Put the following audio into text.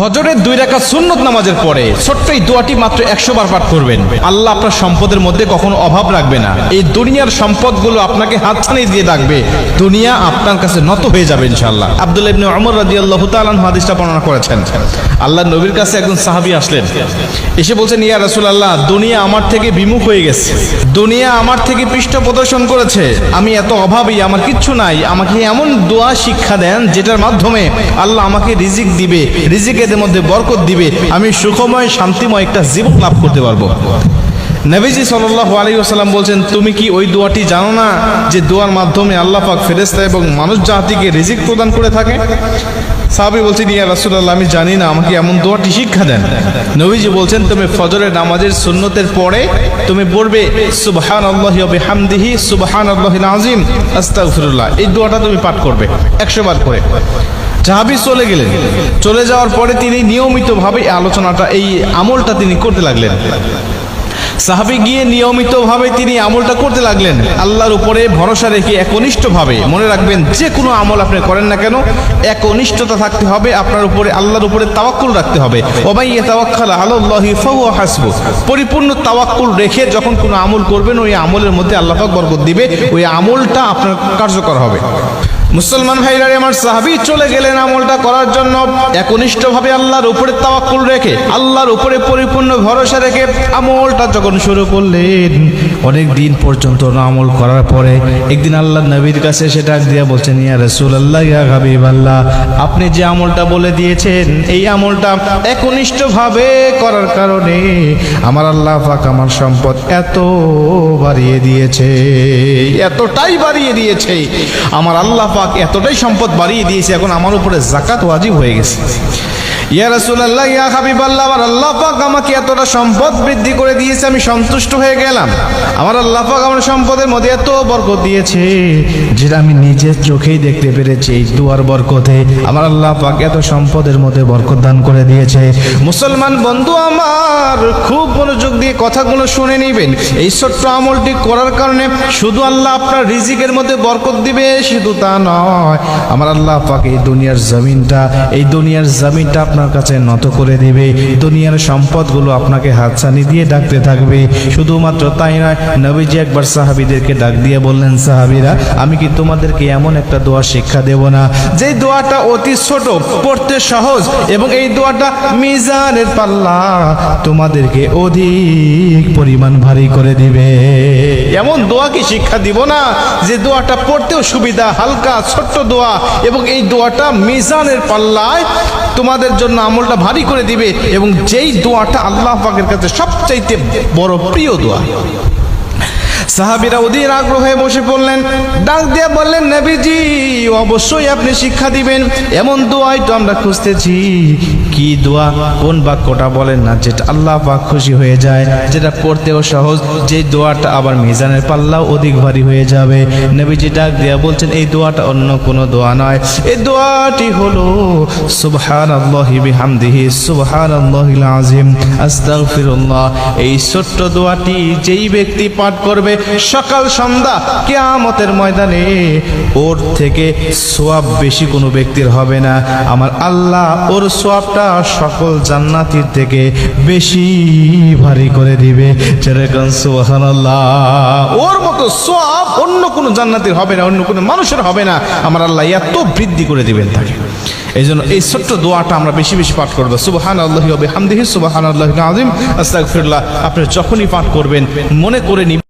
ফজরের দুই রাখা সুন্নত নামাজের পরে ছোট্ট এই দোয়াটি মাত্র একশো বার পাঠ করবেন। আল্লাহ আপনার সম্পদের মধ্যে কখনো অভাব রাখবে না। এই দুনিয়ার সম্পদগুলো আপনাকে হাতছানি দিয়ে রাখবে। দুনিয়া আপনার কাছে নত হয়ে যাবে ইনশাল্লাহ আব্দুল ইবনে ওমর রাদিয়াল্লাহু তাআলা আনহু হাদিসটা বর্ণনা করেছেন। আল্লাহ নবীর কাছে একজন সাহাবী আসলেন। এসে বলছেন, ইয়া রাসূলুল্লাহ, দুনিয়া আমার থেকে বিমুখ হয়ে গেছে। দুনিয়া আমার থেকে পৃষ্ঠ প্রদর্শন করেছে। আমি এত অভাবী, আমার কিচ্ছু নাই। আমাকে এমন দোয়া শিক্ষা দেন যেটার মাধ্যমে আল্লাহ আমাকে রিজিক দিবে। রিজিকের মধ্যে বরকত দিবে, আমি সুখময়, শান্তিময় একটা জীবন লাভ করতে পারব। নবীজি সাল্লাল্লাহু আলাইহি ওয়াসাল্লাম বলছেন, তুমি কি ওই দোয়াটি জানো না যে দোয়ার মাধ্যমে আল্লাহ পাক ফেরেশতা এবং মানুষ জাতিকে রিজিক প্রদান করে থাকে? সাহাবী বলছেন, ইয়া রাসূলুল্লাহ, আমি জানি না, আমাকে এমন দোয়াটি শিক্ষা দেন। নবীজি বলছেন, তুমি ফজরের নামাজের সুন্নতের পরে তুমি পড়বে সুবহান সুবহানাল্লাহি ওয়া বিহামদিহি, সুবহানাল্লাহিল আযীম, আস্তাগফিরুল্লাহ। এই দোয়াটা তুমি পাঠ করবে 100 বার করে। জাহাবি চলে গেলেন। চলে যাওয়ার পরে তিনি নিয়মিতভাবে আলোচনাটা, এই আমলটা তিনি করতে লাগলেন। সাহাবি গিয়ে নিয়মিতভাবে তিনি আমলটা করতে লাগলেন। আল্লাহর উপরে ভরসা রেখে একনিষ্ঠভাবে মনে রাখবেন, যে কোনো আমল আপনি করেন না কেন, একনিষ্ঠতা থাকতে হবে, আপনার উপরে, আল্লাহর উপরে তাওয়াক্কুল রাখতে হবে। ওবাইয়ে তাওয়াক্কাল আলাল্লাহি ফাহুয়া হাসবু। পরিপূর্ণ তাওয়াক্কুল রেখে যখন কোনো আমল করবেন, ওই আমলের মধ্যে আল্লাহ পাক বরকত দিবে, ওই আমলটা আপনার কার্যকর হবে। মুসলমান ভাইরা আমার সাহাবি চলে গেলেন আমলটা করার জন্য। একনিষ্ঠভাবে আল্লাহর উপরে তাওয়াক্কুল রেখে, আল্লাহর উপরে পরিপূর্ণ ভরসা রেখে আমলটা যখন শুরু করলেন, অনেক দিন পর্যন্ত আমল করার পরে একদিন আল্লাহ নবীর কাছে সেটা দিয়া বলছেন, ইয়া রাসূলুল্লাহ, ইয়া হাবিবাল্লাহ, আপনি যে আমলটা বলে দিয়েছেন, এই আমলটা একনিষ্ঠভাবে করার কারণে আমার আল্লাহ পাক আমার সম্পদ এত বাড়িয়ে দিয়েছে, এতটাই বাড়িয়ে দিয়েছে। আমার আল্লাহ পাক এতটাই সম্পদ বাড়িয়ে দিয়েছে এখন আমার উপরে জাকাত ওয়াজিব হয়ে গেছে। ইয়া রাসূলুল্লাহ, ইয়া হাবিবাল্লাহ, আমার আল্লাহ আমাকে এতটা সম্পদ বৃদ্ধি করে দিয়েছে, আমি সন্তুষ্ট হয়ে গেলাম। আমার আল্লাহ আমার সম্পদের মধ্যে এত বরকত দিয়েছে, যেটা আমি নিজের চোখেই দেখতে পেরেছি, এই দুয়ার বরকতে। আমার আল্লাহ এত সম্পদের মধ্যে বরকত দান করে দিয়েছে। মুসলমান বন্ধু আমার, খুব মনোযোগ দিয়ে কথাগুলো শুনে নেবেন। এই ছোট্ট আমলটি করার কারণে শুধু আল্লাহ আপনার রিজিকের মধ্যে বরকত দিবে, শুধু তা নয়, আমার আল্লাহ পাক এই দুনিয়ার জমিনটা, এই দুনিয়ার জমিনটা আপনার কাছে নত করে দিবে। দুনিয়ার সম্পদগুলো আপনাকে হাতছানি দিয়ে ডাকতে থাকবে। শুধুমাত্র তাই নয়, নবীজি একবার সাহাবিদেরকে ডাক দিয়ে বললেন, সাহাবিরা, আমি কি তোমাদেরকে এমন একটা দোয়া শিক্ষা দেব না? যে দোয়াটা অতি ছোট, পড়তে সহজ এবং এই দোয়াটা মিজানের পাল্লা তোমাদেরকে অধিক পরিমাণ ভারী করে দিবে। এমন দোয়া কি শিক্ষা দিব না? যে দোয়াটা পড়তেও সুবিধা, হালকা, ছোট্ট দোয়া এবং এই দোয়াটা মিজানের পাল্লায় তোমাদের জন্য আমলটা ভারী করে দিবে এবং যেই দোয়াটা আল্লাহ পাকের কাছে সবচাইতে বড় প্রিয় দোয়া। সাহাবিরা অধীর আগ্রহে বসে পড়লেন। ডাক দিয়ে বললেন, নবীজি, অবশ্যই আপনি শিক্ষা দিবেন। এমন দোয়াই তো আমরা খুঁজতেছি। কি দোয়া? কোন বাক্যটা বলেন না, যেটা আল্লাহ পাক খুশি হয়ে যায়, যেটা পড়তেও সহজ। যে দোয়াটা আবার মিজানের পাল্লাও অধিক ভারী হয়ে যাবে। নবীজি ডাক দিয়া বলছেন, এই দোয়াটা অন্য কোনো দোয়া নয়। এই দোয়াটি হলো সুবহান আল্লাহি বিহামদিহি সুবহান আল্লাহিল আজিম আস্তাগফিরুল্লাহ। এই ছোট্ট দোয়াটি যেই ব্যক্তি পাঠ করবে সকাল সন্ধ্যা কিয়ামতের ময়দানে ওর থেকে সোয়াব বেশি কোনো ব্যক্তির হবে না। আমার আল্লাহ ওর সোয়াবটা সকল জান্নাতির থেকে বেশি ভারী করে দিবে। যেরকম সুবহানাল্লাহ। ওর মতো সোয়াব অন্য কোনো জান্নাতির হবে না, অন্য কোনো মানুষের হবে না। আমার আল্লাহ এত বৃদ্ধি করে দিবেন তাকে। এই জন্য এই ছোট্ট দোয়াটা আমরা বেশি বেশি পাঠ করব। সুবাহান আল্লাহ হামদিহি সুবাহান আল্লাহ আজিম আস্তাগফিরুল্লাহ। আপনি যখনই পাঠ করবেন, মনে করে নিবেন।